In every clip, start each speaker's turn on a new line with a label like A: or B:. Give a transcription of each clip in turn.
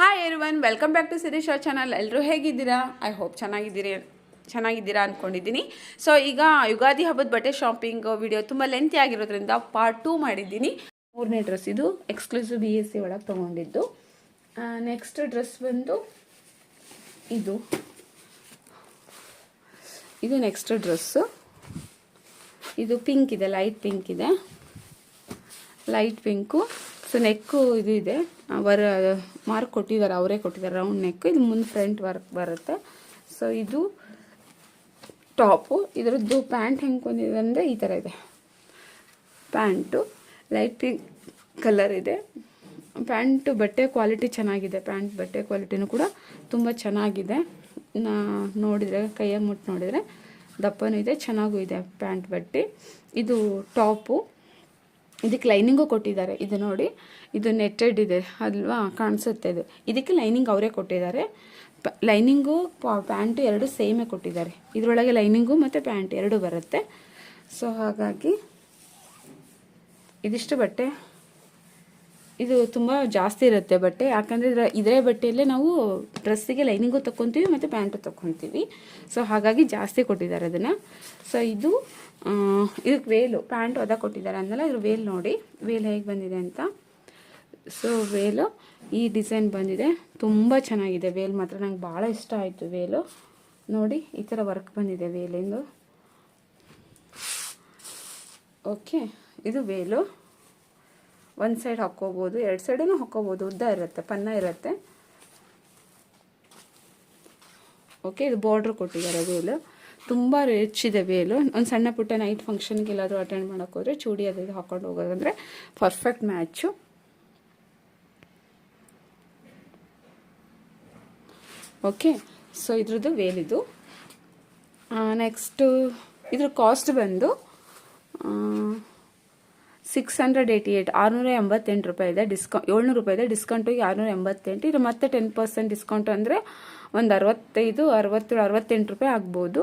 A: Hi everyone welcome back to Sirisha channel ಎಲ್ಲರೂ ಹೇಗಿದ್ದೀರಾ? I hope ಚೆನ್ನಾಗಿದ್ದೀರಿ ಚೆನ್ನಾಗಿದ್ದೀರಾ ಅಂದ್ಕೊಂಡಿದ್ದೀನಿ ಸೊ ಈಗ ಯುಗಾದಿ ಹಬ್ಬದ ಬಟ್ಟೆ ಶಾಪಿಂಗ್ ವಿಡಿಯೋ ತುಂಬ ಲೆಂತಿ ಆಗಿರೋದ್ರಿಂದ ಪಾರ್ಟ್ ಟೂ ಮಾಡಿದ್ದೀನಿ. ಮೂರನೇ ಡ್ರೆಸ್ ಇದು ಎಕ್ಸ್ಕ್ಲೂಸಿವ್ ಬಿ ಎಸ್ ಸಿ ಒಳಗೆ ತೊಗೊಂಡಿದ್ದು. ನೆಕ್ಸ್ಟ್ ಡ್ರೆಸ್ ಬಂದು ಇದು. ಇದು ನೆಕ್ಸ್ಟ್ ಡ್ರೆಸ್ಸು ಇದು ಪಿಂಕ್ ಇದೆ ಲೈಟ್ ಪಿಂಕ್ ಇದೆ. ಲೈಟ್ ಪಿಂಕು ಸೊ ನೆಕ್ಕು ಇದು ಇದೆ. ವರ ಮಾರ್ಕ್ ಕೊಟ್ಟಿದ್ದಾರೆ, ಅವರೇ ಕೊಟ್ಟಿದ್ದಾರೆ ರೌಂಡ್ ನೆಕ್ ಇದು ಮುಂದೆ ಫ್ರಂಟ್ ವರ್ಕ್ ಬರುತ್ತೆ. ಸೊ ಇದು ಟಾಪು ಇದರದ್ದು ಪ್ಯಾಂಟ್ ಹೆಂಗೆ ಬಂದಿದೆ ಅಂದರೆ ಈ ಥರ ಇದೆ. ಪ್ಯಾಂಟು ಲೈಟ್ ಪಿಂಕ್ ಕಲರ್ ಇದೆ. ಪ್ಯಾಂಟು ಬಟ್ಟೆ ಕ್ವಾಲಿಟಿ ಚೆನ್ನಾಗಿದೆ. ಪ್ಯಾಂಟ್ ಬಟ್ಟೆ ಕ್ವಾಲಿಟಿನೂ ಕೂಡ ತುಂಬ ಚೆನ್ನಾಗಿದೆ. ನಾ ನೋಡಿದರೆ ಕೈಯಾಗ ಮುಟ್ಟು ನೋಡಿದರೆ ದಪ್ಪನೂ ಇದೆ, ಚೆನ್ನಾಗೂ ಇದೆ ಪ್ಯಾಂಟ್ ಬಟ್ಟೆ. ಇದು ಟಾಪು ಇದಕ್ಕೆ ಲೈನಿಂಗು ಕೊಟ್ಟಿದ್ದಾರೆ. ಇದು ನೋಡಿ, ಇದು ನೆಟ್ಟೆಡ್ ಇದೆ, ಅಲ್ವಾ? ಕಾಣಿಸುತ್ತೆ ಇದು. ಇದಕ್ಕೆ ಲೈನಿಂಗ್ ಅವರೇ ಕೊಟ್ಟಿದ್ದಾರೆ. ಪ, ಲೈನಿಂಗು ಪ್ಯಾಂಟು ಎರಡು ಸೇಮೇ ಕೊಟ್ಟಿದ್ದಾರೆ. ಇದರೊಳಗೆ ಲೈನಿಂಗು ಮತ್ತು ಪ್ಯಾಂಟ್ ಎರಡು ಬರುತ್ತೆ. ಸೊ, ಹಾಗಾಗಿ ಇದಿಷ್ಟು ಬಟ್ಟೆ. ಇದು ತುಂಬ ಜಾಸ್ತಿ ಇರುತ್ತೆ ಬಟ್ಟೆ. ಯಾಕಂದರೆ ಇದೇ ಬಟ್ಟೆಯಲ್ಲೇ ನಾವು ಡ್ರೆಸ್ಸಿಗೆ ಲೈನಿಂಗು ತೊಗೊತೀವಿ ಮತ್ತು ಪ್ಯಾಂಟು ತಗೊತೀವಿ ಸೊ ಹಾಗಾಗಿ ಜಾಸ್ತಿ ಕೊಟ್ಟಿದ್ದಾರೆ ಅದನ್ನು. ಸೊ ಇದು ಇದಕ್ಕೆ ವೇಲು ಪ್ಯಾಂಟು ಅದ ಕೊಟ್ಟಿದ್ದಾರೆ ಅಂದಲ್ಲ, ಇದ್ರ ವೇಲ್ ನೋಡಿ. ವೇಲ್ ಹೇಗೆ ಬಂದಿದೆ ಅಂತ. ಸೊ ವೇಲು ಈ ಡಿಸೈನ್ ಬಂದಿದೆ. ತುಂಬ ಚೆನ್ನಾಗಿದೆ ವೇಲ್ ಮಾತ್ರ. ನಂಗೆ ಭಾಳ ಇಷ್ಟ ಆಯಿತು ವೇಲು ನೋಡಿ, ಈ ಥರ ವರ್ಕ್ ಬಂದಿದೆ ವೇಲಿಂದು ಓಕೆ ಇದು ವೇಲು ಒಂದು ಸೈಡ್ ಹಾಕ್ಕೋಬೋದು, ಎರಡು ಸೈಡೂ ಹಾಕ್ಕೋಬೋದು. ಉದ್ದ ಇರುತ್ತೆ, ಪನ್ನ ಇರುತ್ತೆ. ಓಕೆ ಇದು ಬಾರ್ಡ್ರ್ ಕೊಟ್ಟಿದ್ದಾರೆ ವೇಲು ತುಂಬ ರಿಚ್ ಇದೆ ವೇಲು ಒಂದು ಸಣ್ಣ ಪುಟ್ಟ ನೈಟ್ ಫಂಕ್ಷನ್ಗೆ ಎಲ್ಲಾದರೂ ಅಟೆಂಡ್ ಮಾಡೋಕೆ ಹೋದರೆ ಚೂಡಿ ಅದು ಇದು ಹಾಕೊಂಡು ಹೋಗೋದಂದರೆ ಪರ್ಫೆಕ್ಟ್ ಮ್ಯಾಚು ಓಕೆ ಸೊ ಇದ್ರದ್ದು ವೇಲಿದು ನೆಕ್ಸ್ಟು ಇದ್ರ ಕಾಸ್ಟ್ ಬಂದು ಸಿಕ್ಸ್ ಹಂಡ್ರೆಡ್ ಏಯ್ಟಿ ಏಯ್ಟ್ ಆರುನೂರ ಎಂಬತ್ತೆಂಟು ರೂಪಾಯಿ ಇದೆ ಡಿಸ್ಕೌಂಟ್ ಏಳ್ನೂರು ರೂಪಾಯಿ ಇದೆ ಡಿಸ್ಕೌಂಟಿಗೆ ಆರುನೂರ ಎಂಬತ್ತೆಂಟು ಇದು ಮತ್ತೆ ಟೆನ್ ಪರ್ಸೆಂಟ್ ಡಿಸ್ಕೌಂಟ್ ಅಂದರೆ ಒಂದು ಅರವತ್ತೈದು, ಅರವತ್ತೇಳು, ಅರವತ್ತೆಂಟು ರೂಪಾಯಿ ಆಗ್ಬೋದು.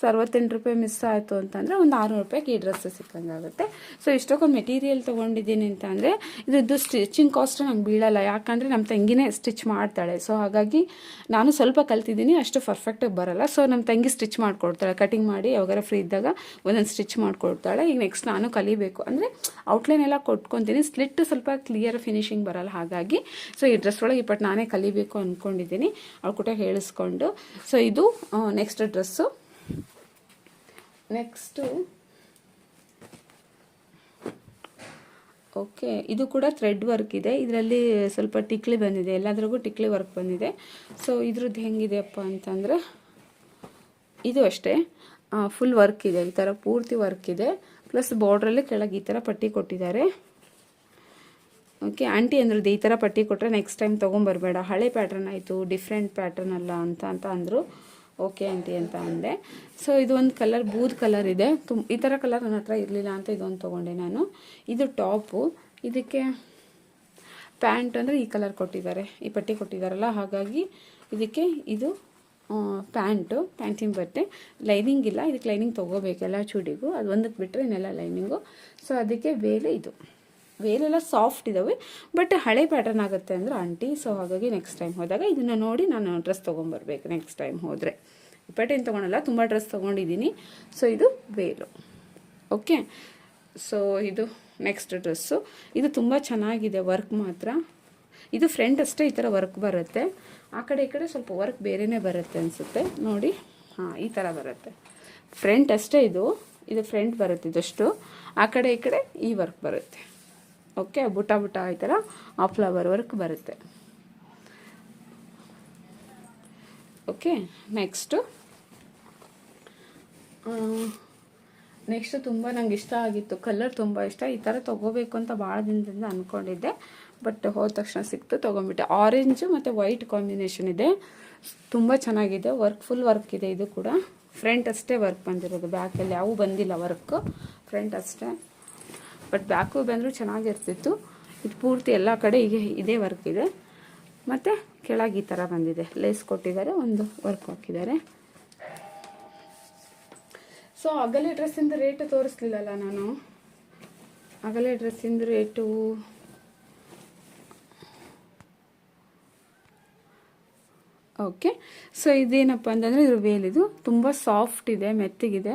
A: ಸೊ ಅರವತ್ತೆಂಟು ರೂಪಾಯಿ ಮಿಸ್ ಆಯಿತು ಅಂತಂದರೆ ಒಂದು ಆರುನೂರು ರೂಪಾಯಿಗೆ ಈ ಡ್ರೆಸ್ ಸಿಕ್ಕಂಗಾಗುತ್ತೆ. ಸೊ ಇಷ್ಟಕ್ಕೊಂದು ಮೆಟೀರಿಯಲ್ ತೊಗೊಂಡಿದ್ದೀನಿ ಅಂತ ಅಂದರೆ ಇದ್ರದ್ದು ಸ್ಟಿಚಿಂಗ್ ಕಾಸ್ಟ್ ನಂಗೆ ಬೀಳಲ್ಲ. ಯಾಕಂದರೆ ನಮ್ಮ ತಂಗಿನೇ ಸ್ಟಿಚ್ ಮಾಡ್ತಾಳೆ. ಸೊ ಹಾಗಾಗಿ ನಾನು ಸ್ವಲ್ಪ ಕಲ್ತಿದ್ದೀನಿ, ಅಷ್ಟು ಪರ್ಫೆಕ್ಟಾಗಿ ಬರಲ್ಲ. ಸೊ ನಮ್ಮ ತಂಗಿ ಸ್ಟಿಚ್ ಮಾಡಿಕೊಡ್ತಾಳೆ. ಕಟಿಂಗ್ ಮಾಡಿ ಯಾವಾಗ ಫ್ರೀ ಇದ್ದಾಗ ಒಂದೊಂದು ಸ್ಟಿಚ್ ಮಾಡಿಕೊಡ್ತಾಳೆ. ಈಗ ನೆಕ್ಸ್ಟ್ ನಾನು ಕಲಿಬೇಕು ಅಂದರೆ ಔಟ್ಲೈನ್ ಎಲ್ಲ ಕೊಟ್ಕೊತೀನಿ. ಸ್ಲಿಟ್ ಸ್ವಲ್ಪ ಕ್ಲಿಯರ್ ಫಿನಿಶಿಂಗ್ ಬರಲ್ಲ. ಹಾಗಾಗಿ ಸೊ ಈ ಡ್ರೆಸ್ ಒಳಗೆ ಇಪ್ಪಟ್ಟು ನಾನೇ ಕಲಿಬೇಕು ಅಂದ್ಕೊಂಡಿದ್ದೀನಿ ಅವ್ಳ ಕೂಡ ಹೇಳಿಸ್ಕೊಂಡು. ಸೊ ಇದು ನೆಕ್ಸ್ಟ್ ಡ್ರೆಸ್ಸು ನೆಕ್ಸ್ಟು ಓಕೆ ಇದು ಕೂಡ ಥ್ರೆಡ್ ವರ್ಕ್ ಇದೆ. ಇದರಲ್ಲಿ ಸ್ವಲ್ಪ ಟಿಕ್ಲಿ ಬಂದಿದೆ. ಎಲ್ಲದ್ರಾಗೂ ಟಿಕ್ಲಿ ವರ್ಕ್ ಬಂದಿದೆ. ಸೊ ಇದ್ರದ್ದು ಹೆಂಗಿದೆಯಪ್ಪ ಅಂತಂದರೆ, ಇದು ಅಷ್ಟೇ. ಫುಲ್ ವರ್ಕ್ ಇದೆ. ಈ ಥರ ಪೂರ್ತಿ ವರ್ಕ್ ಇದೆ. ಪ್ಲಸ್ ಬಾರ್ಡ್ರಲ್ಲಿ ಕೆಳಗೆ ಈ ಥರ ಪಟ್ಟಿ ಕೊಟ್ಟಿದ್ದಾರೆ. ಓಕೆ ಆಂಟಿ ಅಂದ್ರದ್ದು ಈ ಥರ ಪಟ್ಟಿ ಕೊಟ್ಟರೆ ನೆಕ್ಸ್ಟ್ ಟೈಮ್ ತೊಗೊಂಬರ್ಬೇಡ. ಹಳೆ ಪ್ಯಾಟ್ರನ್ ಆಯಿತು ಡಿಫ್ರೆಂಟ್ ಪ್ಯಾಟ್ರನ್ ಅಲ್ಲ ಅಂತ ಅಂತ ಅಂದರು. ಓಕೆ ಆಂಟಿ ಅಂತ ಅಂದೆ. ಸೊ ಇದು ಒಂದು ಕಲರ್ ಬೂದ್ ಕಲರ್ ಇದೆ. ತುಂಬ ಈ ಥರ ಕಲರ್ ನನ್ನ ಹತ್ರ ಇರಲಿಲ್ಲ ಅಂತ ಇದೊಂದು ತೊಗೊಂಡೆ ನಾನು. ಇದು ಟಾಪು ಇದಕ್ಕೆ ಪ್ಯಾಂಟ್ ಅಂದರೆ ಈ ಕಲರ್ ಕೊಟ್ಟಿದ್ದಾರೆ. ಈ ಪಟ್ಟಿ ಕೊಟ್ಟಿದ್ದಾರಲ್ಲ, ಹಾಗಾಗಿ ಇದಕ್ಕೆ ಇದು ಪ್ಯಾಂಟು, ಪ್ಯಾಂಟಿನ ಬಟ್ಟೆ. ಲೈನಿಂಗ್ ಇಲ್ಲ, ಇದಕ್ಕೆ ಲೈನಿಂಗ್ ತೊಗೋಬೇಕು ಎಲ್ಲ ಚೂಡಿಗೂ. ಅದು ಒಂದಕ್ಕೆ ಬಿಟ್ಟರೆ ಇನ್ನೆಲ್ಲ ಲೈನಿಂಗು ಸೊ ಅದಕ್ಕೆ ಬೇಲೆ ಇದು. ವೇಲೆಲ್ಲ ಸಾಫ್ಟ್ ಇದ್ದಾವೆ ಬಟ್ ಹಳೆ ಪ್ಯಾಟರ್ನ್ ಆಗುತ್ತೆ ಅಂದರೆ ಆಂಟಿ ಸೊ ಹಾಗಾಗಿ ನೆಕ್ಸ್ಟ್ ಟೈಮ್ ಹೋದಾಗ ಇದನ್ನು ನೋಡಿ ನಾನು ಡ್ರೆಸ್ ತೊಗೊಂಬರ್ಬೇಕು ನೆಕ್ಸ್ಟ್ ಟೈಮ್ ಹೋದರೆ. ಇಪ್ಪತ್ತೇನು ತೊಗೊಳಲ್ಲ, ತುಂಬ ಡ್ರೆಸ್ ತೊಗೊಂಡಿದ್ದೀನಿ ಸೊ ಇದು ವೇಲು. ಓಕೆ ಸೊ ಇದು ನೆಕ್ಸ್ಟ್ ಡ್ರೆಸ್ಸು ಇದು ತುಂಬ ಚೆನ್ನಾಗಿದೆ ವರ್ಕ್ ಮಾತ್ರ. ಇದು ಫ್ರಂಟ್ ಅಷ್ಟೇ ಈ ಥರ ವರ್ಕ್ ಬರುತ್ತೆ. ಆ ಕಡೆ ಈ ಕಡೆ ಸ್ವಲ್ಪ ವರ್ಕ್ ಬೇರೆಯೇ ಬರುತ್ತೆ ಅನಿಸುತ್ತೆ. ನೋಡಿ, ಹಾಂ, ಈ ಥರ ಬರುತ್ತೆ. ಫ್ರಂಟ್ ಅಷ್ಟೇ ಇದು. ಇದು ಫ್ರಂಟ್ ಬರುತ್ತೆ ಇದಷ್ಟು. ಆ ಕಡೆ ಈ ಕಡೆ ಈ ವರ್ಕ್ ಬರುತ್ತೆ. ಓಕೆ, ಬುಟ ಬುಟ ಈ ಥರ ಆ ಫ್ಲವರ್ ವರ್ಕ್ ಬರುತ್ತೆ. ಓಕೆ ನೆಕ್ಸ್ಟು ನೆಕ್ಸ್ಟ್ ತುಂಬ ನಂಗೆ ಇಷ್ಟ ಆಗಿತ್ತು. ಕಲರ್ ತುಂಬ ಇಷ್ಟ. ಈ ಥರ ತೊಗೋಬೇಕು ಅಂತ ಭಾಳ ದಿನದಿಂದ ಅಂದ್ಕೊಂಡಿದ್ದೆ ಬಟ್ ಹೋದ ತಕ್ಷಣ ಸಿಕ್ತು ತೊಗೊಂಬಿಟ್ಟೆ ಆರೆಂಜು ಮತ್ತು ವೈಟ್ ಕಾಂಬಿನೇಷನ್ ಇದೆ. ತುಂಬ ಚೆನ್ನಾಗಿದೆ. ವರ್ಕ್ ಫುಲ್ ವರ್ಕ್ ಇದೆ ಇದು ಕೂಡ. ಫ್ರಂಟ್ ಅಷ್ಟೇ ವರ್ಕ್ ಬಂದಿರೋದು. ಬ್ಯಾಕಲ್ಲಿ ಯಾವೂ ಬಂದಿಲ್ಲ ವರ್ಕ್ ಫ್ರಂಟ್ ಅಷ್ಟೇ. ಬಟ್ ಬ್ಯಾಕು ಬಂದರೂ ಚೆನ್ನಾಗಿರ್ತಿತ್ತು. ಇದು ಪೂರ್ತಿ ಎಲ್ಲ ಕಡೆ ಹೀಗೆ ಇದೇ ವರ್ಕ್ ಇದೆ. ಮತ್ತು ಕೆಳಗೆ ಈ ಥರ ಬಂದಿದೆ. ಲೇಸ್ ಕೊಟ್ಟಿದ್ದಾರೆ, ಒಂದು ವರ್ಕ್ ಹಾಕಿದ್ದಾರೆ. ಸೊ ಅಗಲೆ ಡ್ರೆಸ್ಸಿಂದ ರೇಟ್ ತೋರಿಸ್ಲಿಲ್ಲಲ್ಲ ನಾನು? ಅಗಲೆ ಡ್ರೆಸ್ಸಿಂದ ರೇಟು ಓಕೆ ಸೊ ಇದೇನಪ್ಪ ಅಂತಂದರೆ ಇದ್ರ ವೇಲಿದು ತುಂಬ ಸಾಫ್ಟ್ ಇದೆ, ಮೆತ್ತಗಿದೆ.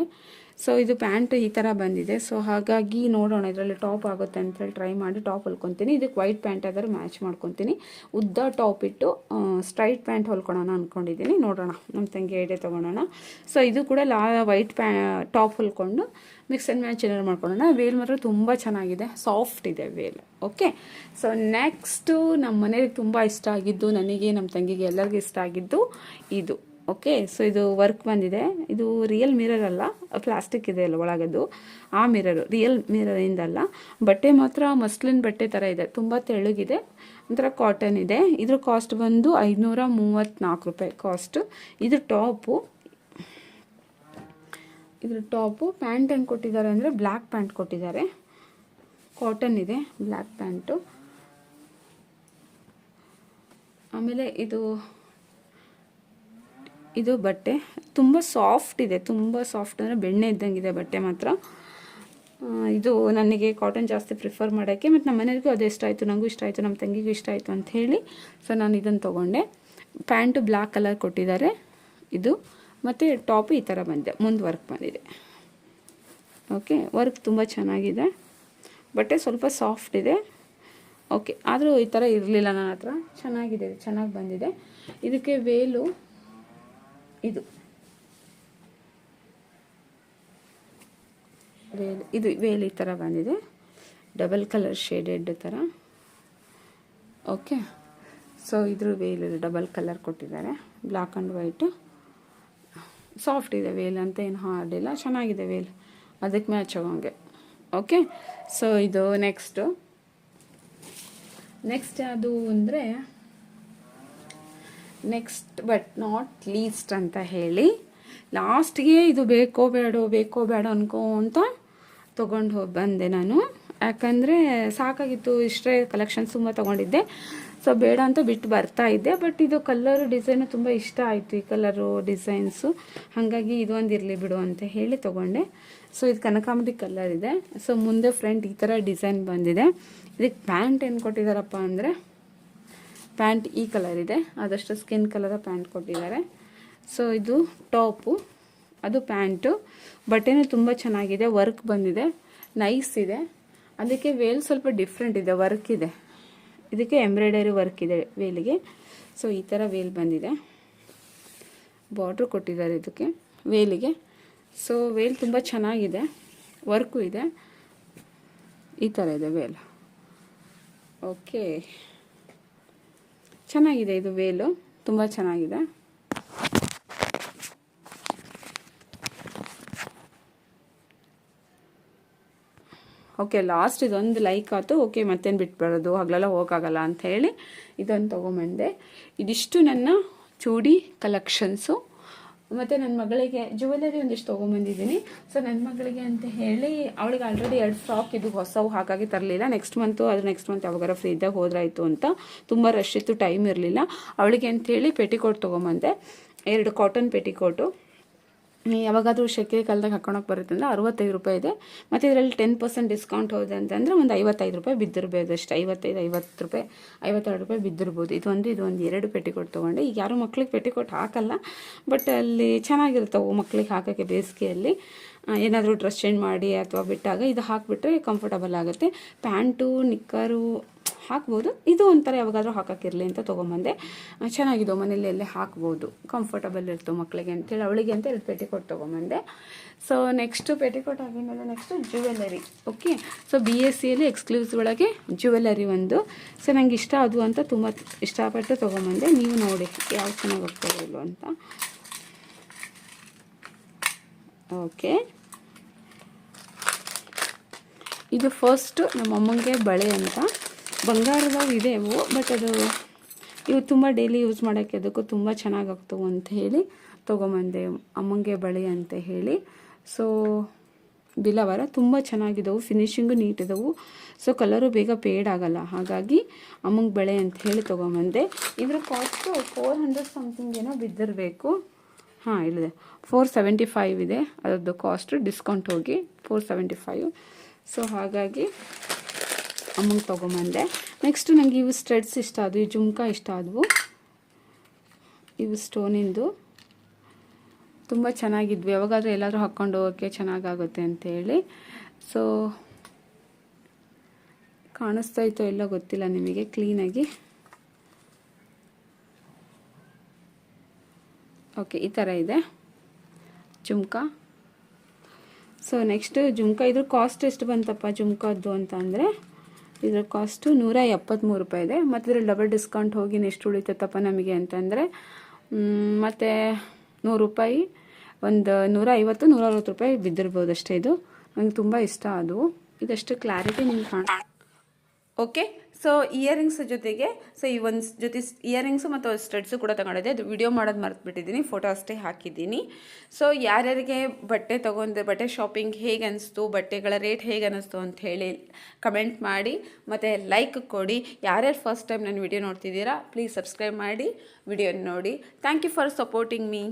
A: ಸೊ ಇದು ಪ್ಯಾಂಟ್ ಈ ಥರ ಬಂದಿದೆ. ಸೊ ಹಾಗಾಗಿ ನೋಡೋಣ ಇದರಲ್ಲಿ ಟಾಪ್ ಆಗುತ್ತೆ ಅಂತೇಳಿ ಟ್ರೈ ಮಾಡಿ ಟಾಪ್ ಹೊಲ್ಕೊತೀನಿ. ಇದಕ್ಕೆ ವೈಟ್ ಪ್ಯಾಂಟ್ ಆದರೂ ಮ್ಯಾಚ್ ಮಾಡ್ಕೊತೀನಿ. ಉದ್ದ ಟಾಪ್ ಇಟ್ಟು ಸ್ಟ್ರೈಟ್ ಪ್ಯಾಂಟ್ ಹೊಲ್ಕೊಳೋಣ ಅಂದ್ಕೊಂಡಿದ್ದೀನಿ ನೋಡೋಣ. ನಮ್ಮ ತಂಗಿ ಐಡಿಯಾ ತೊಗೊಳೋಣ. ಸೊ ಇದು ಕೂಡ ಲಾ, ವೈಟ್ ಪ್ಯಾ, ಟಾಪ್ ಹೊಲ್ಕೊಂಡು ಮಿಕ್ಸ್ ಆ್ಯಂಡ್ ಮ್ಯಾಚ್ ಏನಾದ್ರು ಮಾಡ್ಕೊಳ್ಳೋಣ. ವೇಲ್ ಮಾತ್ರ ತುಂಬ ಚೆನ್ನಾಗಿದೆ. ಸಾಫ್ಟ್ ಇದೆ ವೇಲ್ ಓಕೆ ಸೊ ನೆಕ್ಸ್ಟು ನಮ್ಮ ಮನೆಯಲ್ಲಿ ತುಂಬ ಇಷ್ಟ ಆಗಿದ್ದು, ನನಗೆ, ನಮ್ಮ ತಂಗಿಗೆ ಎಲ್ಲರಿಗೂ ಇಷ್ಟ ಆಗಿದ್ದು ಇದು. ಓಕೆ ಸೊ ಇದು ವರ್ಕ್ ಬಂದಿದೆ. ಇದು ರಿಯಲ್ ಮಿರರ್ ಅಲ್ಲ ಪ್ಲಾಸ್ಟಿಕ್ ಇದೆ ಅಲ್ಲ ಒಳಗದು ಆ ಮಿರರು ರಿಯಲ್ ಮಿರರಿಂದಲ್ಲ ಬಟ್ಟೆ ಮಾತ್ರ ಮಸ್ಲಿನ್ ಬಟ್ಟೆ ಥರ ಇದೆ, ತುಂಬ ತೆಳ್ಳಗಿದೆ ಒಂಥರ ಕಾಟನ್ ಇದೆ. ಇದ್ರ ಕಾಸ್ಟ್ ಬಂದು ಐದುನೂರ ಮೂವತ್ತ್ನಾಲ್ಕು ರೂಪಾಯಿ ಕಾಸ್ಟ್ ಇದು ಟಾಪು ಇದ್ರ ಟಾಪು ಪ್ಯಾಂಟ್ ಹೆಂಗೆ ಕೊಟ್ಟಿದ್ದಾರೆ ಅಂದರೆ ಬ್ಲ್ಯಾಕ್ ಪ್ಯಾಂಟ್ ಕೊಟ್ಟಿದ್ದಾರೆ. ಕಾಟನ್ ಇದೆ ಬ್ಲ್ಯಾಕ್ ಪ್ಯಾಂಟು ಆಮೇಲೆ ಇದು ಇದು ಬಟ್ಟೆ. ತುಂಬ ಸಾಫ್ಟ್ ಇದೆ. ತುಂಬ ಸಾಫ್ಟ್ ಅಂದರೆ ಬೆಣ್ಣೆ ಇದ್ದಂಗಿದೆ ಬಟ್ಟೆ ಮಾತ್ರ. ಇದು ನನಗೆ ಕಾಟನ್ ಜಾಸ್ತಿ ಪ್ರಿಫರ್ ಮಾಡೋಕ್ಕೆ ಮತ್ತು ನಮ್ಮ ಮನೆಯವ್ರಿಗೂ ಅದು ಇಷ್ಟ ಆಯಿತು ನನಗೂ ಇಷ್ಟ ಆಯಿತು ನಮ್ಮ ತಂಗಿಗೂ ಇಷ್ಟ ಆಯಿತು ಅಂತ ಹೇಳಿ ಸೊ ನಾನು ಇದನ್ನು ತೊಗೊಂಡೆ. ಪ್ಯಾಂಟು ಬ್ಲ್ಯಾಕ್ ಕಲರ್ ಕೊಟ್ಟಿದ್ದಾರೆ ಇದು. ಮತ್ತು ಟಾಪು ಈ ಥರ ಬಂದಿದೆ. ಮುಂದೆ ವರ್ಕ್ ಬಂದಿದೆ. ಓಕೆ ವರ್ಕ್ ತುಂಬ ಚೆನ್ನಾಗಿದೆ. ಬಟ್ಟೆ ಸ್ವಲ್ಪ ಸಾಫ್ಟ್ ಇದೆ. ಓಕೆ ಆದರೂ ಈ ಥರ ಇರಲಿಲ್ಲ ನನ್ನ ಹತ್ರ. ಚೆನ್ನಾಗಿದೆ, ಚೆನ್ನಾಗಿ ಬಂದಿದೆ. ಇದಕ್ಕೆ ವೇಲು ಇದು. ವೇಲ್ ಇದು ವೇಲಿ ಥರ ಬಂದಿದೆ. ಡಬಲ್ ಕಲರ್ ಶೇಡೆಡ್ ಥರ ಓಕೆ ಸೊ ಇದ್ರ ವೇಲ್ ಡಬಲ್ ಕಲರ್ ಕೊಟ್ಟಿದ್ದಾರೆ. ಬ್ಲ್ಯಾಕ್ ಆ್ಯಂಡ್ ವೈಟು ಸಾಫ್ಟ್ ಇದೆ ವೇಲ್ ಅಂತ ಏನು ಹಾರ್ಡ್ ಇಲ್ಲ. ಚೆನ್ನಾಗಿದೆ ವೇಲ್ ಅದಕ್ಕೆ ಮ್ಯಾಚ್ ಆಗೋಂಗೆ. ಓಕೆ ಸೊ ಇದು ನೆಕ್ಸ್ಟು ನೆಕ್ಸ್ಟ್ ಅದು ಅಂದರೆ ನೆಕ್ಸ್ಟ್ ಬಟ್ ನಾಟ್ ಲೀಸ್ಟ್ ಅಂತ ಹೇಳಿ ಲಾಸ್ಟ್ಗೆ ಇದು ಬೇಕೋ ಬೇಡೋ, ಬೇಕೋ ಬೇಡ ಅನ್ಕೋ ಅಂತ ತೊಗೊಂಡು ಹೋಗಿ ಬಂದೆ ನಾನು. ಯಾಕಂದರೆ ಸಾಕಾಗಿತ್ತು, ಇಷ್ಟೇ ಕಲೆಕ್ಷನ್ ತುಂಬ ತೊಗೊಂಡಿದ್ದೆ. ಸೊ ಬೇಡ ಅಂತ ಬಿಟ್ಟು ಬರ್ತಾ ಇದ್ದೆ ಬಟ್ ಇದು ಕಲ್ಲರು ಡಿಸೈನು ತುಂಬ ಇಷ್ಟ ಆಯಿತು, ಈ ಕಲರು ಡಿಸೈನ್ಸು ಹಾಗಾಗಿ ಇದೊಂದು ಇರಲಿ ಬಿಡು ಅಂತ ಹೇಳಿ ತೊಗೊಂಡೆ. ಸೊ ಇದು ಕನಕಾಂಬರಿ ಕಲರ್ ಇದೆ. ಸೊ ಮುಂದೆ ಫ್ರಂಟ್ ಈ ಥರ ಡಿಸೈನ್ ಬಂದಿದೆ. ಇದಕ್ಕೆ ಪ್ಯಾಂಟ್ ಏನು ಕೊಟ್ಟಿದ್ದಾರಪ್ಪ ಅಂದರೆ ಪ್ಯಾಂಟ್ ಈ ಕಲರ್ ಇದೆ. ಆದಷ್ಟು ಸ್ಕಿನ್ ಕಲರ ಪ್ಯಾಂಟ್ ಕೊಟ್ಟಿದ್ದಾರೆ. ಸೊ ಇದು ಟಾಪು. ಅದು ಪ್ಯಾಂಟು. ಬಟ್ಟೆನೂ ತುಂಬ ಚೆನ್ನಾಗಿದೆ. ವರ್ಕ್ ಬಂದಿದೆ. ನೈಸ್ ಇದೆ. ಅದಕ್ಕೆ ವೇಲ್ ಸ್ವಲ್ಪ ಡಿಫ್ರೆಂಟ್ ಇದೆ. ವರ್ಕ್ ಇದೆ. ಇದಕ್ಕೆ ಎಂಬ್ರಾಯ್ಡರಿ ವರ್ಕ್ ಇದೆ ವೇಲಿಗೆ. ಸೊ ಈ ಥರ ವೇಲ್ ಬಂದಿದೆ. ಬಾರ್ಡ್ರ್ ಕೊಟ್ಟಿದ್ದಾರೆ ಇದಕ್ಕೆ ವೇಲಿಗೆ. ಸೊ ವೇಲ್ ತುಂಬ ಚೆನ್ನಾಗಿದೆ. ವರ್ಕು ಇದೆ. ಈ ಥರ ಇದೆ ವೇಲ್. ಓಕೆ ಚೆನ್ನಾಗಿದೆ ಇದು ವೇಲು. ತುಂಬ ಚೆನ್ನಾಗಿದೆ. ಓಕೆ, ಲಾಸ್ಟ್ ಇದೊಂದು ಲೈಕ್ ಆಯಿತು. ಓಕೆ, ಮತ್ತೇನು ಬಿಟ್ಬರೋದು? ಹಗಲೆಲ್ಲ ಹೋಗಾಗಲ್ಲ ಅಂತ ಹೇಳಿ ಇದೊಂದು ತೊಗೊಂಬಂದೆ. ಇದಿಷ್ಟು ನನ್ನ ಚೂಡಿ ಕಲೆಕ್ಷನ್ಸು. ಮತ್ತು ನನ್ನ ಮಗಳಿಗೆ ಜ್ಯುವೆಲರಿ ಒಂದಿಷ್ಟು ತೊಗೊಂಬಂದಿದ್ದೀನಿ. ಸೊ ನನ್ನ ಮಗಳಿಗೆ ಅಂತ ಹೇಳಿ ಅವಳಿಗೆ ಆಲ್ರೆಡಿ ಎರಡು ಫ್ರಾಕ್ ಇದು ಹೊಸವು ಹಾಗಾಗಿ ತರಲಿಲ್ಲ. ನೆಕ್ಸ್ಟ್ ಮಂತು ಅದು ನೆಕ್ಸ್ಟ್ ಮಂತ್ ಯಾವಾಗಾರ ಫ್ರೀ ಇದ್ದಾಗ ಹೋದ್ರಾಯ್ತು ಅಂತ ತುಂಬ ರಶ್ ಇತ್ತು ಟೈಮ್ ಇರಲಿಲ್ಲ. ಅವಳಿಗೆ ಅಂತೇಳಿ ಪೆಟಿಕೋಟ್ ತೊಗೊಂಬಂದೆ. ಎರಡು ಕಾಟನ್ ಪೆಟಿಕೋಟು. ಯಾವಾಗಾದರೂ ಸೆಕೆ ಕಾಲದಾಗ ಹಾಕೊಳಕ್ಕೆ ಬರುತ್ತೆ ಅಂದರೆ ಅರವತ್ತೈದು ರೂಪಾಯಿ ಇದೆ. ಮತ್ತು ಇದರಲ್ಲಿ ಟೆನ್ ಪರ್ಸೆಂಟ್ ಡಿಸ್ಕೌಂಟ್ ಹೋದೆ ಅಂತಂದರೆ ಒಂದು ಐವತ್ತೈದು ರೂಪಾಯಿ ಬಿದ್ದಿರ್ಬೋದು ಅಷ್ಟೇ. ಐವತ್ತೈದು, ಐವತ್ತು ರೂಪಾಯಿ, ಐವತ್ತೆರಡು ರೂಪಾಯಿ ಬಿದ್ದಿರ್ಬೋದು. ಇದೊಂದು ಇದೊಂದು ಎರಡು ಪೆಟಿಕೋಟ್ ತೊಗೊಂಡೆ. ಈಗ ಯಾರು ಮಕ್ಳಿಗೆ ಪೆಟಿಕೋಟ್ ಹಾಕಲ್ಲ ಬಟ್ ಅಲ್ಲಿ ಚೆನ್ನಾಗಿರ್ತವೆ ಮಕ್ಳಿಗೆ ಹಾಕೋಕ್ಕೆ ಬೇಸಿಗೆಯಲ್ಲಿ. ಏನಾದರೂ ಡ್ರೆಸ್ ಚೇಂಜ್ ಮಾಡಿ ಅಥವಾ ಬಿಟ್ಟಾಗ ಇದು ಹಾಕಿಬಿಟ್ರೆ ಕಂಫರ್ಟಬಲ್ ಆಗುತ್ತೆ. ಪ್ಯಾಂಟು, ನಿಕ್ಕರು, ಹಾಕ್ಬೋದು. ಇದು ಒಂಥರ ಯಾವಾಗಾದರೂ ಹಾಕೋಕ್ಕಿರಲಿ ಅಂತ ತೊಗೊಂಬಂದೆ. ಚೆನ್ನಾಗಿದ್ದು ಮನೇಲಿ ಎಲ್ಲೇ ಹಾಕ್ಬೋದು. ಕಂಫರ್ಟಬಲ್ ಇರ್ತು ಮಕ್ಕಳಿಗೆ ಅಂತೇಳಿ, ಅವಳಿಗೆ ಅಂತ ಎರಡು ಪೆಟಿಕೋಟ್ ತೊಗೊಂಬಂದೆ. So next petticoat ಆಗಿದ್ಮೇಲೆ next jewellery okay so B S ಸಿಯಲ್ಲಿ ಎಕ್ಸ್ಕ್ಲೂಸಿವ್ ಒಳಗೆ ಜ್ಯುವೆಲ್ಲರಿ ಒಂದು. ಸೊ ನಂಗೆ ಇಷ್ಟ ಅದು ಅಂತ ತುಂಬ ಇಷ್ಟಪಟ್ಟು ತೊಗೊಂಬಂದೆ. ನೀವು ನೋಡಿ ಯಾವ ಚೆನ್ನಾಗಿ ಹೋಗ್ತಾ ಅಂತ. ಓಕೆ. ಇದು ಫಸ್ಟು ನಮ್ಮ ಅಮ್ಮಂಗೆ ಬಳೆ ಅಂತ. ಬಂಗಾರದಾಗ ಇದೆ ಬಟ್ ಅದು ಇವು ತುಂಬ ಡೈಲಿ ಯೂಸ್ ಮಾಡೋಕ್ಕೆ ಅದಕ್ಕೂ ತುಂಬ ಚೆನ್ನಾಗಿ ಆಗ್ತವೆ ಅಂತ ಹೇಳಿ ತೊಗೊಂಬಂದೆ ಅಮ್ಮಂಗೆ ಬಳೆ ಅಂತ ಹೇಳಿ. ಸೊ ಬಿಲವರ ತುಂಬ ಚೆನ್ನಾಗಿದ್ದವು ಫಿನಿಶಿಂಗು ನೀಟ್ ಸೊ ಕಲರು ಬೇಗ ಪೇಡ್ ಆಗಲ್ಲ, ಹಾಗಾಗಿ ಅಮ್ಮಂಗೆ ಬಳೆ ಅಂತ ಹೇಳಿ ತೊಗೊಂಬಂದೆ. ಇದ್ರ ಕಾಸ್ಟು ಫೋರ್ ಹಂಡ್ರೆಡ್ ಸಮಥಿಂಗ್ ಏನೋ ಬಿದ್ದಿರಬೇಕು. ಹಾಂ, ಇಲ್ಲಿದೆ. ಫೋರ್ ಸೆವೆಂಟಿ ಫೈವ್ ಇದೆ. ಅದರದ್ದು ಕಾಸ್ಟ್ ಡಿಸ್ಕೌಂಟ್ ಹೋಗಿ ಫೋರ್ ಸೆವೆಂಟಿ ಫೈವ್ ಸೊ ಹಾಗಾಗಿ ಅಮೌಂಟ್ ತೊಗೊಂಬಂದೆ. ನೆಕ್ಸ್ಟ್ ನನಗೆ ಇವು ಸ್ಟ್ರೆಡ್ಸ್ ಇಷ್ಟ ಆದವು. ಈ ಜುಮ್ಕಾ ಇಷ್ಟ ಆದವು. ಇವು ಸ್ಟೋನಿಂದು ತುಂಬ ಚೆನ್ನಾಗಿದ್ವಿ. ಯಾವಾಗಾದರೂ ಎಲ್ಲಾದರೂ ಹಾಕ್ಕೊಂಡು ಹೋಗೋಕ್ಕೆ ಚೆನ್ನಾಗಾಗುತ್ತೆ ಅಂತೇಳಿ ಸೊ ಕಾಣಿಸ್ತಾ ಇತ್ತೋ ಎಲ್ಲ ಗೊತ್ತಿಲ್ಲ ನಿಮಗೆ. ಕ್ಲೀನಾಗಿ ಓಕೆ, ಈ ಥರ ಇದೆ. ಜುಮ್ಕ. ಸೊ ನೆಕ್ಸ್ಟ್ ಜುಮ್ಕ, ಇದ್ರ ಕಾಸ್ಟ್ ಎಷ್ಟು ಬಂತಪ್ಪ ಜುಮ್ಕದ್ದು ಅಂತ ಅಂದರೆ ಇದರ ಕಾಸ್ಟು ನೂರ ಎಪ್ಪತ್ತ್ಮೂರು ರೂಪಾಯಿ ಇದೆ. ಮತ್ತು ಇದ್ರಲ್ಲಿ ಡಬಲ್ ಡಿಸ್ಕೌಂಟ್ ಹೋಗಿ ಎಷ್ಟು ಉಳಿತೈತಪ್ಪ ನಮಗೆ ಅಂತಂದರೆ ಮತ್ತು ನೂರು ರೂಪಾಯಿ, ಒಂದು ನೂರ ಐವತ್ತು, ನೂರ ಅರವತ್ತು ರೂಪಾಯಿ ಬಿದ್ದಿರ್ಬೋದು ಅಷ್ಟೇ ಇದು. ನನಗೆ ತುಂಬ ಇಷ್ಟ ಅದು. ಇದಷ್ಟು ಕ್ಲಾರಿಟಿ ನಿಮ್ಗೆ ಕಾಣ ಓಕೆ ಸೊ ಇಯರಿಂಗ್ಸ್ ಜೊತೆಗೆ ಸೊ ಈ ಒಂದು ಜೊತೆ ಇಯರಿಂಗ್ಸು ಮತ್ತು ಸ್ಟಡ್ಸು ಕೂಡ ತಗೊಂಡಿದ್ದೆ. ಅದು ವಿಡಿಯೋ ಮಾಡೋದು ಮರೆತುಬಿಟ್ಟಿದ್ದೀನಿ ಫೋಟೋ ಅಷ್ಟೇ ಹಾಕಿದ್ದೀನಿ ಸೊ ಯಾರ್ಯಾರಿಗೆ ಬಟ್ಟೆ ತೊಗೊಂಡು, ಬಟ್ಟೆ ಶಾಪಿಂಗ್ ಹೇಗೆ ಅನಿಸ್ತು, ಬಟ್ಟೆಗಳ ರೇಟ್ ಹೇಗೆ ಅನ್ನಿಸ್ತು ಅಂತ ಹೇಳಿ ಕಮೆಂಟ್ ಮಾಡಿ. ಮತ್ತು ಲೈಕ್ ಕೊಡಿ. ಯಾರ್ಯಾರು ಫಸ್ಟ್ ಟೈಮ್ ನನ್ನ ವಿಡಿಯೋ ನೋಡ್ತಿದ್ದೀರಾ ಪ್ಲೀಸ್ ಸಬ್ಸ್ಕ್ರೈಬ್ ಮಾಡಿ. ವಿಡಿಯೋ ನೋಡಿ. Thank you for supporting me